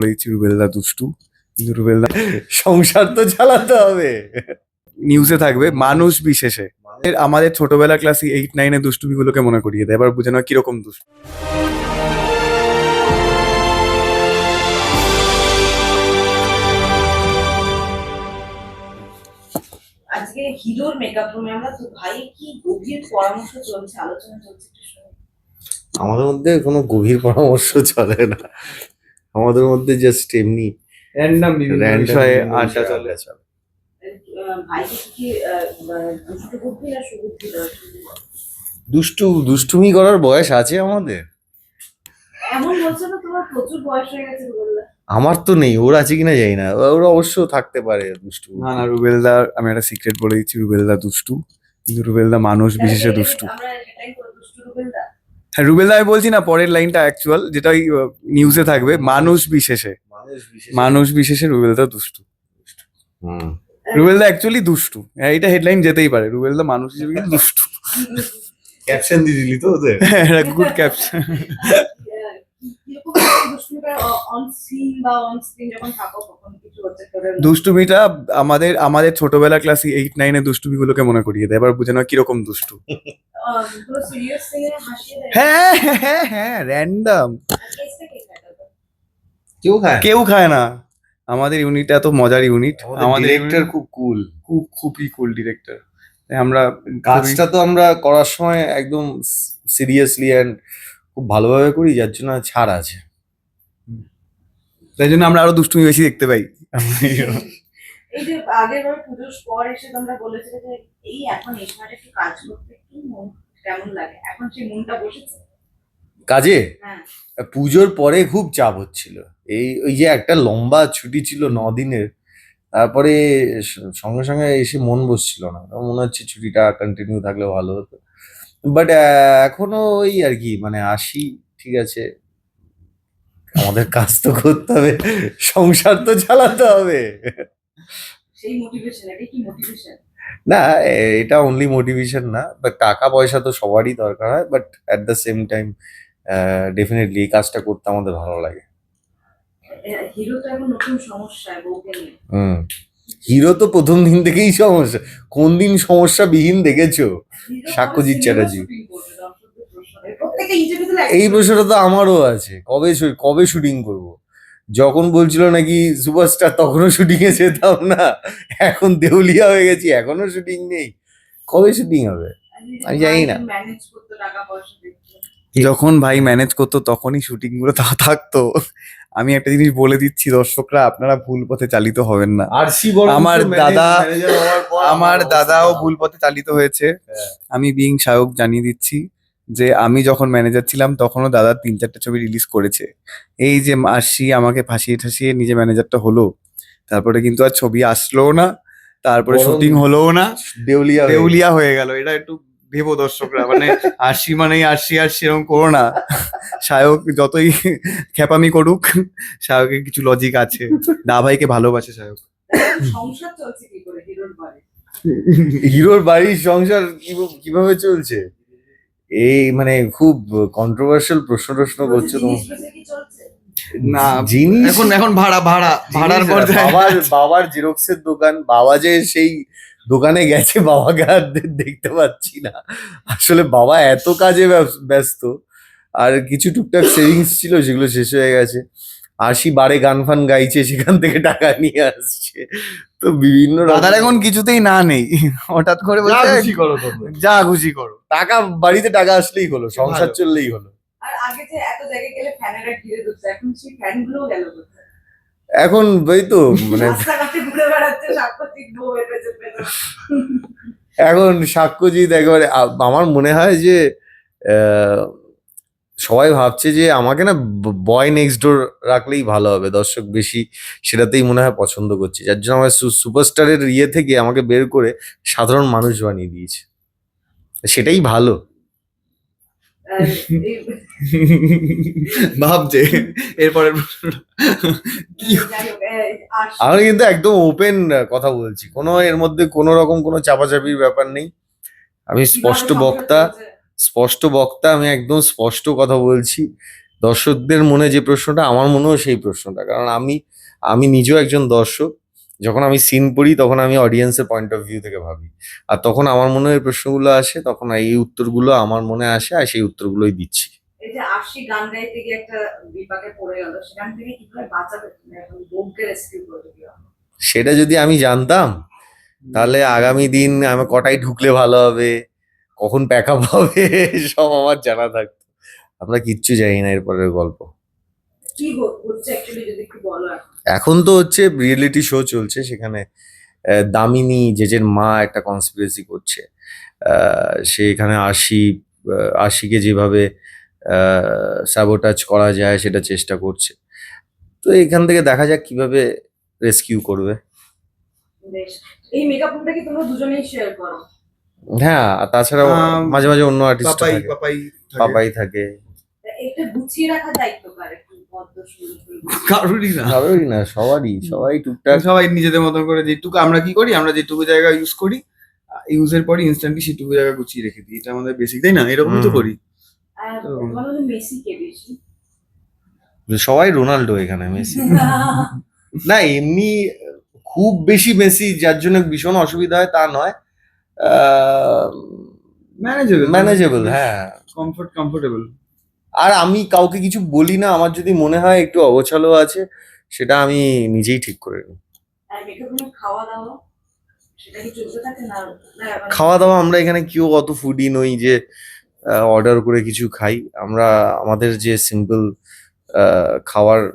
বলেছি দুষ্টু কিন্তু সংসার তো চালাতে হবে। নিউজে থাকবে মানুষ বিশেষে। আমাদের ছোটবেলা ক্লাস এইট নাইনে দুষ্টুমিগুলোকে মনে করিয়ে দেয় এবার বুঝে নাও কীরকম দুষ্টু। আজকে হিরোর মেকআপ রুমে আমরা তো ভাই কি গভীর পরামর্শ চলছে? আলোচনা চলছে আমাদের মধ্যে কোনো গভীর পরামর্শ চলে না। আমাদের মধ্যে জাস্ট এমনি র্যান্ডাম বিভিন্ন আড্ডা চলে। চলে। দুষ্টু দুষ্টুমি করার বয়স আছে আমাদের? এমন বলছো না তোমার প্রচুর বয়স হয়ে গেছে বললা আমার তো নেই ওর আছে কিনা জানি না। ওর অবশ্য থাকতে পারে দুষ্টু। না না রুবেলদা আমি একটা সিক্রেট বলে দিচ্ছি রুবেলদা দুষ্টু। কিন্তু রুবেলদা মানুষ বিশেষে দুষ্টু আমরা সেটাই করে দুষ্টু রুবেলদা হ্যাঁ রুবেলদা আমি বলছি না পরের লাইনটা অ্যাকচুয়াল যেটা ওই নিউজে থাকবে মানুষ বিশেষে। মানুষ বিশেষ। মানুষ বিশেষে রুবেলদা দুষ্টু। হুম। রুবেলদা অ্যাকচুয়ালি দুষ্টু। হ্যাঁ এটা হেডলাইন যেতেই পারে রুবেলদা মানুষ হিসেবে কিন্তু দুষ্টু। ক্যাপশন দিয়ে দিলি তো ওদের। গুড ক্যাপশন দুষ্টুমিটা আমাদের আমাদের ছোটবেলা ক্লাস এইট নাইনে দুষ্টুমিগুলোকে মনে করিয়ে দেয় এবার বুঝে নাও কীরকম দুষ্টু। হ্যাঁ হ্যাঁ হ্যাঁ র্যান্ডাম কে খায় তারপর? কেউ খায় কেউ খায় না। আমাদের ইউনিট এত মজার ইউনিট আমাদের আমাদের ডিরেক্টর খুব কুল খুব খুবই কুল ডিরেক্টর আমরা কাজটা তো আমরা করার সময় একদম সিরিয়াসলি অ্যান্ড খুব ভালোভাবে করি যার জন্য ছাড় আছে। তাই জন্য আমরা আরও দুষ্টুমি বেশি দেখতে পাই। এই যে আগের বার পুজোর পর এসে তোমরা বলেছিলে যে এই এখন এই সময় একটু কাজ করতে কি মন কেমন লাগে? এখন সেই মনটা বসেছে? কাজে? হ্যাঁ। পুজোর পরে খুব চাপ হচ্ছিল। এই ওই যে একটা লম্বা ছুটি ছিল ন দিনের তারপরে সঙ্গে সঙ্গে এসে মন বসছিল না। মনে হচ্ছে ছুটিটা কন্টিনিউ থাকলে ভালো হতো। বাট এখনও ওই আর কি মানে আসি ঠিক আছে। আমাদের কাজ তো করতে হবে সংসার তো চালাতে হবে। সেই মোটিভেশন এটাই কি মোটিভেশন না এটা অনলি মোটিভেশন না বাট টাকা পয়সা তো সবারই দরকার হয় but at the same time definitely এই কাজটা করতে আমাদের ভালো লাগে। হিরো তো এখন নতুন সমস্যা বউকে নিয়ে। হুম হিরো তো প্রথম দিন থেকেই সমস্যা কোন দিন সমস্যা বিহীন দেখেছ সাক্ষ্যজিৎ চ্যাটার্জি। এই প্রশ্নটা তো আমারও আছে কবে কবে শুটিং করব? যখন বলছিল নাকি সুপারস্টার তখনও শুটিং এ যেতাম না এখন দেউলিয়া হয়ে গেছি এখনও শুটিং নেই। কবে শুটিং হবে? আমি জানি না। যখন ভাই ম্যানেজ করতো তখনই শুটিংগুলো তা থাকতো। আমি একটা জিনিস বলে দিচ্ছি দর্শকরা আপনারা ভুল পথে চালিত হবেন না। আমার দাদা- আমার আমার দাদাও ভুল পথে চালিত হয়েছে। হ্যাঁ। আমি বিং সায়ক জানিয়ে দিচ্ছি। যে আমি যখন ম্যানেজার ছিলাম তখনও দাদা তিন চারটে ছবি রিলিজ করেছে। এই যে মাসি আমাকে ফাঁসিয়ে ঠাসিয়ে নিজে ম্যানেজারটা হলো। তারপরে কিন্তু আর ছবি আসলো না তারপরে শুটিং হলোও না। দেউলিয়া দেউলিয়া হয়ে গেল। এটা একটু ভেবো দর্শকরা মানে আরশি মানেই আরশি আরশি এরকম করো না। সায়ক যতই খেপামি করুক সায়কের কিছু লজিক আছে। দা ভাইকে ভালোবাসে সায়ক। সংসার চলছে কি করে? হিরোর বাড়ি। হিরোর বাড়ির সংসার কীভাবে চলছে? এই মানে খুব কন্ট্রোভার্সিয়াল প্রশ্ন টশ্ন করছে না জিনিস এখন এখন ভাড়া ভাড়া ভাড়ার পর্যায়ে। বাবার বাবার জেরক্সের দোকান বাবা যে সেই দোকানে গেছে বাবাকে আর দেখতে পাচ্ছি না। আসলে বাবা এত কাজে ব্যস- ব্যস্ত আর কিছু টুকটাক সেভিংস ছিল সেগুলো শেষ হয়ে গেছে। আশি বারে গান ফান গাইছে সেখান থেকে টাকা নিয়ে আসছে। তো বিভিন্ন দাদার এখন কিছুতেই না নেই। হঠাৎ করে যা খুশি করো। যা খুশি করো। টাকা বাড়িতে টাকা আসলেই হলো সংসার চললেই হলো আর আগে যে এত জায়গায় গেলে ফ্যানেরা ঘিরে ধরছে এখন সেই ফ্যান গেল কোথায়? এখন ওই তো মানে। এখন সাক্ষ্যজিৎ একেবারে আমার মনে হয় যে সবাই ভাবছে যে আমাকে না বয় নেক্সট ডোর রাখলেই ভালো হবে দর্শক বেশি সেটাতেই মনে হয় পছন্দ করছে যার জন্য আমার সুপারস্টারের ইয়ে থেকে আমাকে বের করে সাধারণ মানুষ বানিয়ে দিয়েছে সেটাই ভালো। ভাবছে। এরপরের আমি কিন্তু একদম ওপেন কথা বলছি। কোনো এর মধ্যে কোনো রকম কোনো চাপাচাপির ব্যাপার নেই। আমি স্পষ্ট বক্তা স্পষ্ট বক্তা আমি একদম স্পষ্ট কথা বলছি। দর্শকদের মনে যে প্রশ্নটা আমার মনেও সেই প্রশ্নটা। কারণ আমি আমি নিজেও একজন দর্শক। যখন আমি সিন পড়ি তখন আমি অডিয়েন্সের পয়েন্ট অফ ভিউ থেকে ভাবি। আর তখন আমার মনে এই প্রশ্নগুলো আসে তখন এই উত্তরগুলো আমার মনে আসে আর সেই উত্তরগুলোই দিচ্ছি। এই যে আশি গান গাইতে গিয়ে একটা বিপাকে পড়ে গেল সেখান থেকে কীভাবে বাঁচাবে? বোমকে রেস্কিউ করবে সেটা যদি আমি জানতাম তাহলে আগামী দিন আমি কটায় ঢুকলে ভালো হবে? কখন প্যাক আপ হবে? সব আমার জানা থাকতো। আমরা কিচ্ছু জানি না এরপরের গল্প। কি হচ্ছে যদি একটু বলো এখন তো হচ্ছে রিয়েলিটি শো চলছে সেখানে দামিনী জেজের মা একটা কনস্পিরেসি করছে। আহ, সে এখানে আশি আশিকে যেভাবে স্যাবোটাজ করা যায় সেটা চেষ্টা করছে। তো এখান থেকে দেখা যাক কীভাবে রেস্কিউ করবে। এই মেকআপ রুমটা কি তোমরা দুজনেই শেয়ার করো? হ্যাঁ আর তাছাড়াও মাঝে মাঝে অন্য আর্টিস্ট পাপাই থাকে। পাপাই থাকে। এটা গুছিয়ে রাখার দায়িত্ব সুন্দর কারোরই না। কারোরই না সবারই সবাই টুকটাক। সবাই নিজেদের মতন করে যেটুকু আমরা কি করি? আমরা যেটুকু জায়গা ইউজ করি ইউজের পরে ইনস্ট্যান্টলি সেটুকু জায়গা গুছিয়ে রেখে দিই। এটা আমাদের বেসিক তাই না? এরকমই তো করি। সবাই রোনাল্ডো এখানে মেসি। না এমনি খুব বেশি মেসি যার জন্য ভীষণ অসুবিধা হয় তা নয়। ম্যানেজেবল ম্যানেজেবল হ্যাঁ। কমফোর্ট কমফোর্টেবল আর আমি কাউকে কিছু বলি না আমার যদি মনে হয় একটু অগোছালো আছে সেটা আমি নিজেই ঠিক করে নিই। আর মেকআপ রুমে খাওয়া দাওয়া সেটা কি চলতে থাকে না? না মানে- খাওয়া দাওয়া আমরা এখানে কেউ অত ফুডি নই যে অর্ডার করে কিছু খাই। আমরা আমাদের যে সিম্পল খাওয়ার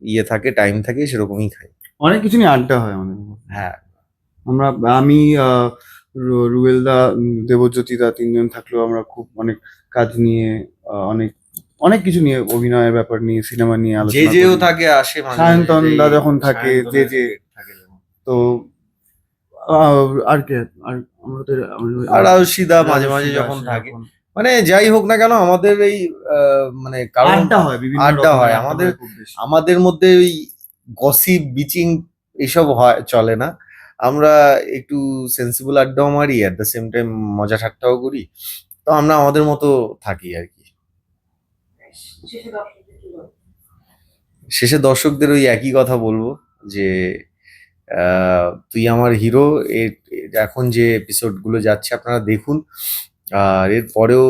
ইয়ে থাকে টাইম থাকে সেরকমই খাই। অনেক কিছু নিয়ে আড্ডা হয় আমাদের। হ্যাঁ। আমরা আমি আহ, রু- রুবেল দা উম, তিনজন থাকলেও আমরা খুব অনেক কাজ নিয়ে অনেক অনেক কিছু নিয়ে অভিনয়ের ব্যাপার নিয়ে সিনেমা নিয়ে যে আলোচনা যেও করি। থাকে আসে মাঝে মাঝে, সায়ন্তন দা যখন থাকে, সায়ন্তন যে যে থাকে। তো আহ, আর কে আর আমরা তো আর আউশিদা মাঝে মাঝে যখন থাকে মানে যাই হোক না কেন আমাদের এই আহ, মানে কারণ আড্ডা হয় বিভিন্ন আড্ডা রকমের হয়, আমাদের- খুব বেশি। আমাদের মধ্যে ওই গসিপ বিচিং এসব হয় চলে না আমরা একটু সেন্সিবল আড্ডাও মারি অ্যাট দ্য সেম টাইম মজা ঠাট্টাও করি তো আমরা আমাদের মতো থাকি আর কি শেষে দর্শকদের কি ওই একই কথা বলব যে তুই আমার হিরো এর এখন যে এপিসোডগুলো যাচ্ছে আপনারা দেখুন। আর এর পরেও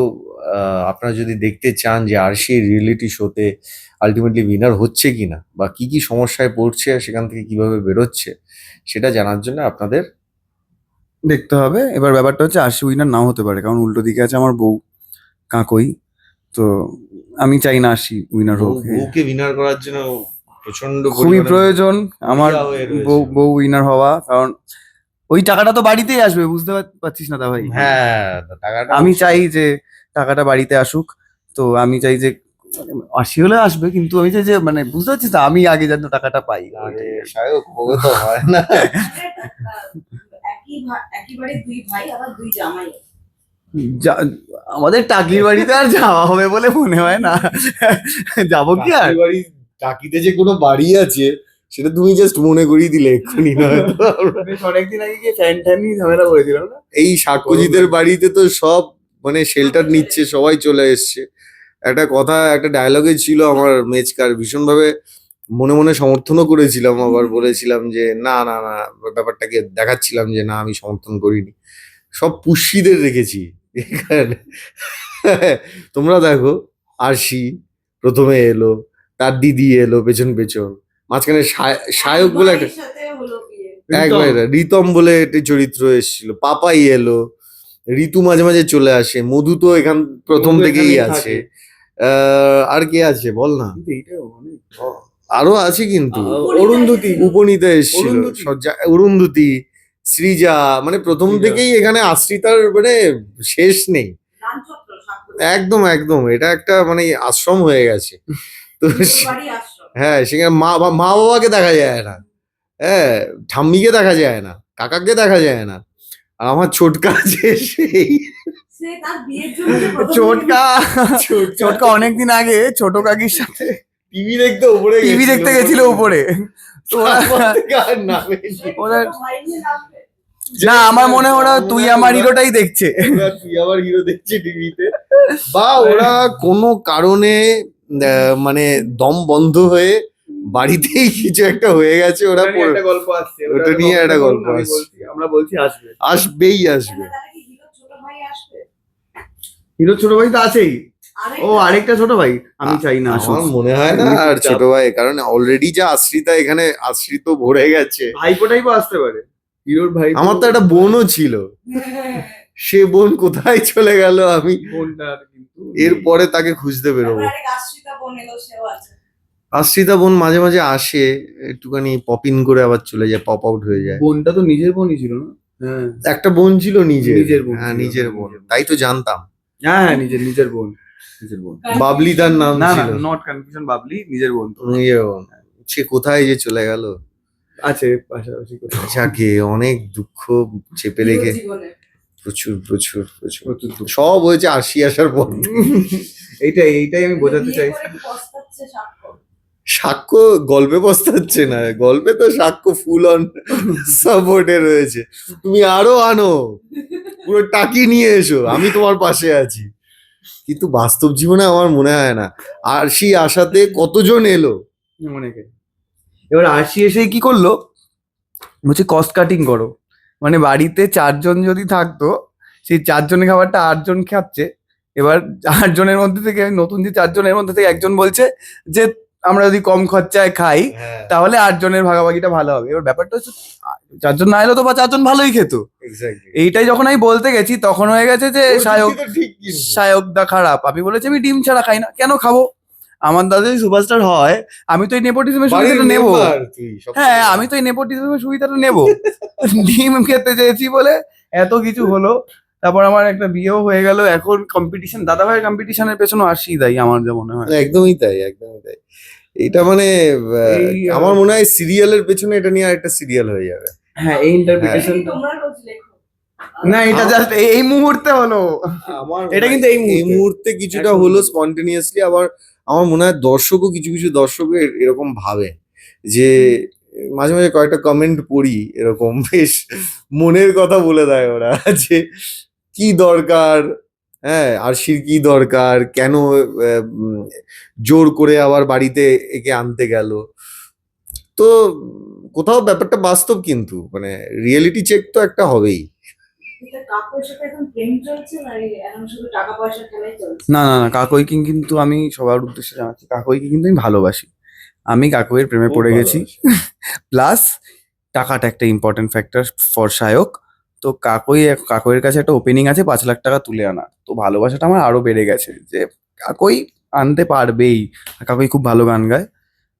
আপনারা যদি দেখতে চান যে আর সেই রিয়েলিটি শোতে আলটিমেটলি উইনার হচ্ছে কিনা বা কি কি সমস্যায় পড়ছে সেখান থেকে কীভাবে বেরোচ্ছে, সেটা জানার জন্য আপনাদের দেখতে হবে। এবার ব্যাপারটা হচ্ছে আশি উইনার নাও হতে পারে, কারণ উল্টো দিকে আছে আমার বউ, কাকই। তো আমি চাই না আসি উইনার হোক। বউকে উইনার করার জন্য প্রচণ্ড খুবই প্রয়োজন আমার। বউ বউ উইনার হওয়া কারণ ওই টাকাটা তো বাড়িতেই আসবে বুঝতে পারছিস না দা ভাই হ্যাঁ টাকাটা আমি চাই যে টাকাটা বাড়িতে আসুক তো আমি চাই যে আশি হলে আসবে কিন্তু আমি চাই যে মানে বুঝতে পারছিস তো আমি আগে যেন টাকাটা পাই। সায়ক তো হয় না। মানে একই দুই ভাই আবার দুই জামাই। আমাদের টাকলির বাড়িতে আর যাওয়া হবে বলে মনে হয় না। যাব কি আর? বাড়ি টাকিতে যে কোনো বাড়ি আছে সেটা তুমি জাস্ট মনে করিয়ে দিলে এক্ষুনি অনেকদিন আগে গিয়ে ফ্যান ট্যান নিয়ে ঝামেলা করেছিলাম না? এই সাক্ষ্যজিতের বাড়িতে তো সব মানে শেল্টার নিচ্ছে সবাই চলে এসছে। একটা কথা একটা ডায়লগে ছিল আমার মেচকার ভীষণভাবে মনে মনে সমর্থনও করেছিলাম আবার বলেছিলাম যে না না না ব্যাপারটাকে দেখাচ্ছিলাম যে না আমি সমর্থন করিনি। সব পুষ্যিদের রেখেছি। তোমরা দেখো আরশি প্রথমে এলো তার দিদি এলো পেছন পেছন। মাঝখানে সায়- সায়ক বলে একটা একবার রিতম। বলে একটি চরিত্র এসেছিল। পাপাই এলো ঋতু মাঝে মাঝে চলে আসে মধু তো এখান প্রথম থেকেই আছে। আহ, আর কে আছে বল না। আরও আছে কিন্তু। অরুন্ধতী। উপনীতা এসেছিল অরুন্ধতী। সৃজা মানে প্রথম থেকেই এখানে আশ্রিতার মানে শেষ নেই। একদম একদম। এটা একটা মানে আশ্রম হয়ে গেছে। তো সে- বাড়ি আসছো হ্যাঁ সেখানে মা মা বাবাকে দেখা যায় না। হ্যাঁ ঠাম্মিকে দেখা যায় না কাকাকে দেখা যায় না। আর আমার ছোটকা যে সেই চোটকা চোটকা অনেকদিন আগে ছোট কাকির সাথে টিভি দেখতে উপরে টিভি দেখতে গেছিল উপরে ওরা- না আমার মনে হয় ওরা তুই আমার হিরোটাই দেখছে। তুই আমার হিরো দেখছে টিভিতে। বা ওরা কোনো কারণে আহ, মানে দম বন্ধ হয়ে বাড়িতেই কিছু একটা হয়ে গেছে ওরা গল্প আসছে ওটা নিয়ে একটা গল্প আসছে। আমরা বলছি আসবে। আসবেই আসবে। হিরো ছোট ভাই আসবে হিরো ছোট ভাই তো আছেই। ও আরেকটা ছোট ভাই আমি চাই না। আমার মনে হয় না আর ছোট ভাই কারণ অলরেডি যা আশ্রিতা এখানে আশ্রিত ভরে গেছে। ভাইপো টাইপও আসতে পারে। হিরোর ভাই আমার তো একটা বোনও ছিল। সে বোন কোথায় চলে গেল আমি? বোনটা কিন্তু এরপরে তাকে খুঁজতে বেরোবো। আশ্রিতা বোন এলো সেও আছে। আশ্রিতা বোন মাঝে মাঝে আসে একটুখানি পপ ইন করে আবার চলে যায় পপ আউট হয়ে যায়। বোনটা তো নিজের বোনই ছিল না? হ্যাঁ। একটা বোন ছিল নিজের। নিজের বোন হ্যাঁ নিজের হ্যাঁ, বোন। তাই তো জানতাম। হ্যাঁ হ্যাঁ নিজের নিজের বোন। নিজের বোন। বাবলি তার নাম না নট কনফিউশন বাবলি নিজের বোন। তো নিজের বোন। সে কোথায় যে চলে গেল? আছে পাশাপাশি যাকে অনেক দুঃখ চেপে রেখে প্রচুর প্রচুর প্রচুর। সব হয়েছে আশি আসার পর। এইটাই এইটাই আমি বোঝাতে চাই পস্তাচ্ছে সাক্ষ্য? সাক্ষ্য গল্পে বসতাচ্ছে না। গল্পে তো সাক্ষ্য ফুল অন সাপোর্টে রয়েছে। তুমি আরও আনো। পুরো টাকি নিয়ে এসো। আমি তোমার পাশে আছি। কিন্তু বাস্তব জীবনে আমার মনে হয় না। আর সেই আশাতে কতজন এলো? অনেকে এবার আশি এসে কি করল? বলছে কস্ট কাটিং করো। মানে বাড়িতে চারজন যদি থাকতো সেই চারজনের খাবারটা আটজন খাচ্ছে। এবার আটজনের মধ্যে থেকে নতুন যে চারজনের মধ্যে থেকে একজন বলছে যে আমরা যদি কম খরচায় খাই তাহলে আটজনের ভাগাভাগিটা ভালো হবে। এবার ব্যাপারটা হচ্ছে চারজন না এলো তো বা চারজন ভালোই খেত। এইটাই যখন আমি বলতে গেছি তখন হয়ে গেছে যে সায়ক ঠিক কিন্তু। সায়কদা খারাপ। আমি বলেছি আমি ডিম ছাড়া খাই না। কেন খাব? আমার দাদা যদি সুপারস্টার হয় আমি তো এই নেপোটিজমের সুবিধাটা নেব। হ্যাঁ আমি তো এই নেপোটিজমের সুবিধাটা নেব। ডিম খেতে চেয়েছি বলে এত কিছু হলো। তারপর আমার একটা বিয়েও হয়ে গেল। এখন কম্পিটিশন দাদা ভাইয়ের কম্পিটিশনের পেছনে আসি তাই আমার যা মনে হয়। একদমই তাই একদমই তাই। এটা মানে আমার মনে হয় সিরিয়ালের পেছনে এটা নিয়ে একটা সিরিয়াল হয়ে যাবে। হ্যাঁ এই ইন্টারপ্রিটেশন লেখো। না এটা জাস্ট এই মুহূর্তে হলো। আমার এটা কিন্তু এই। মুহূর্তে। কিছুটা হলো স্পন্টেনিয়াসলি আবার আমার মনে হয় দর্শকও কিছু কিছু দর্শক এরকম ভাবে যে মাঝে মাঝে কয়েকটা কমেন্ট পড়ি এরকম বেশ মনের কথা বলে দেয় ওরা যে কি দরকার হ্যাঁ আরশির কি দরকার কেন জোর করে আবার বাড়িতে একে আনতে গেল। তো কোথাও ব্যাপারটা বাস্তব কিন্তু মানে রিয়েলিটি চেক তো একটা হবেই। না এই এখন শুধু টাকা পয়সা খেলাই চলছে? না না না কাকইকে কিন্তু আমি সবার উদ্দেশ্যে জানাচ্ছি কাকইকে কিন্তু আমি ভালোবাসি। আমি কাকইয়ের প্রেমে পড়ে গেছি। প্লাস টাকাটা একটা ইম্পর্টেন্ট ফ্যাক্টর ফর সায়ক। তো কাকই কাকইয়ের কাছে একটা ওপেনিং আছে পাঁচ লাখ টাকা তুলে আনা। তো ভালোবাসাটা আমার আরও বেড়ে গেছে যে কাকই আনতে পারবেই। কাকই খুব ভালো গান গায়।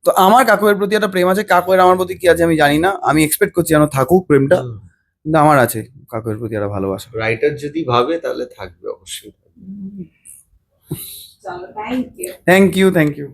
তো আমার কাকুয়ের প্রতি একটা প্রেম আছে কাকুয়ের আমার প্রতি কি আছে আমি জানি না। আমি এক্সপেক্ট করছি যেন থাকুক প্রেমটা। কিন্তু আমার আছে কাকুর প্রতি একটা ভালোবাসা। রাইটার যদি ভাবে তাহলে থাকবে অবশ্যই। চলো thank you thank you thank you